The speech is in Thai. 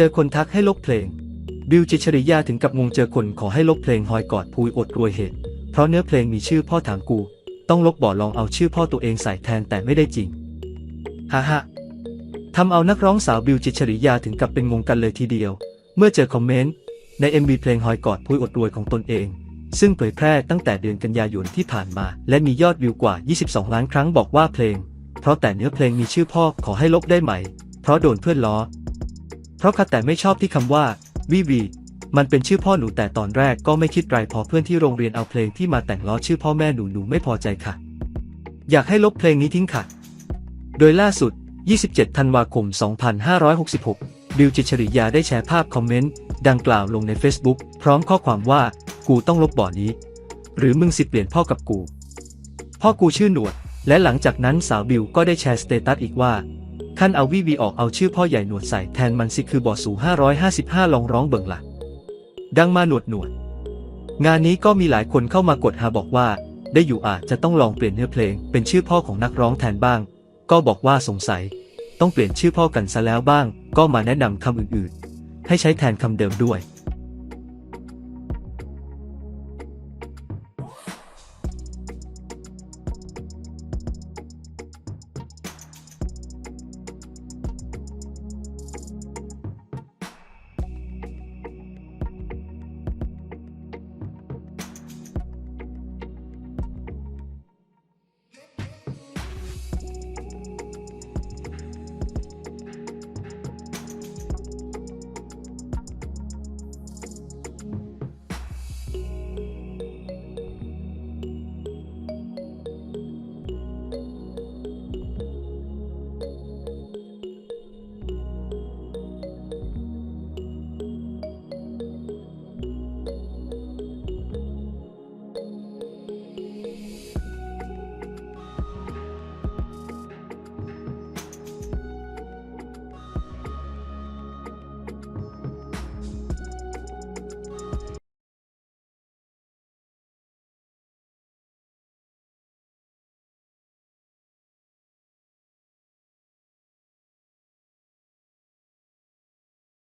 จอคนทักให้ลบเพลง บิวจิชริยาถึงกับงงเจอคนขอให้ลบเพลงหอยกอดพูยอดรวยเหตุ เพราะเนื้อเพลงมีชื่อพ่อถามกู ต้องลบบ่อลองเอาชื่อพ่อตัวเองใส่แทนแต่ไม่ได้จริงฮ่าฮ่าทำเอานักร้องสาวบิวจิชริยาถึงกับเป็นงงกันเลยทีเดียว เมื่อเจอคอมเมนต์ใน MV เพลงหอยกอดพูยอดรวยของตนเอง ซึ่งเผยแพร่ตั้งแต่เดือนกันยายนที่ผ่านมา และมียอดวิวกว่า 22 ล้านครั้งบอกว่าเพลง เพราะแต่เนื้อเพลงมีชื่อพ่อขอให้ลบได้ไหม เพราะโดนเพื่อนล้อ เพราะคัดแต่ไม่ชอบที่คำว่าวีวีมันเป็นชื่อพ่อหนูแต่ตอนแรกก็ไม่คิดไรพอเพื่อนที่โรงเรียนเอาเพลงที่มาแต่งล้อชื่อพ่อแม่หนูหนูไม่พอใจค่ะ อยากให้ลบเพลงนี้ทิ้งค่ะ โดยล่าสุด 27 ธันวาคม 2566 บิวจิตรชริยาได้แชร์ภาพคอมเมนต์ ดังกล่าวลงใน Facebook พร้อมข้อความว่า กูต้องลบบ่อนี้ หรือมึงสิเปลี่ยนพ่อกับกู พ่อกูชื่อหนวด และหลังจากนั้นสาวบิวก็ได้แชร์สเตตัสอีกว่า ขั้นเอาวีวีออกเอาชื่อพ่อใหญ่หนวดใส่แทนมันสิคือบ่อสู555ลองร้องเบิ่งละ่ะ ดังมาหนวดหนวด งานนี้ก็มีหลายคนเข้ามากดหาบอกว่า ได้อยู่อาจจะต้องลองเปลี่ยนเนื้อเพลง เป็นชื่อพ่อของนักร้องแทนบ้าง ก็บอกว่าสงสัย ต้องเปลี่ยนชื่อพ่อกันซะแล้วบ้าง ก็มาแนะนำคำอื่นๆ ให้ใช้แทนคำเดิมด้วย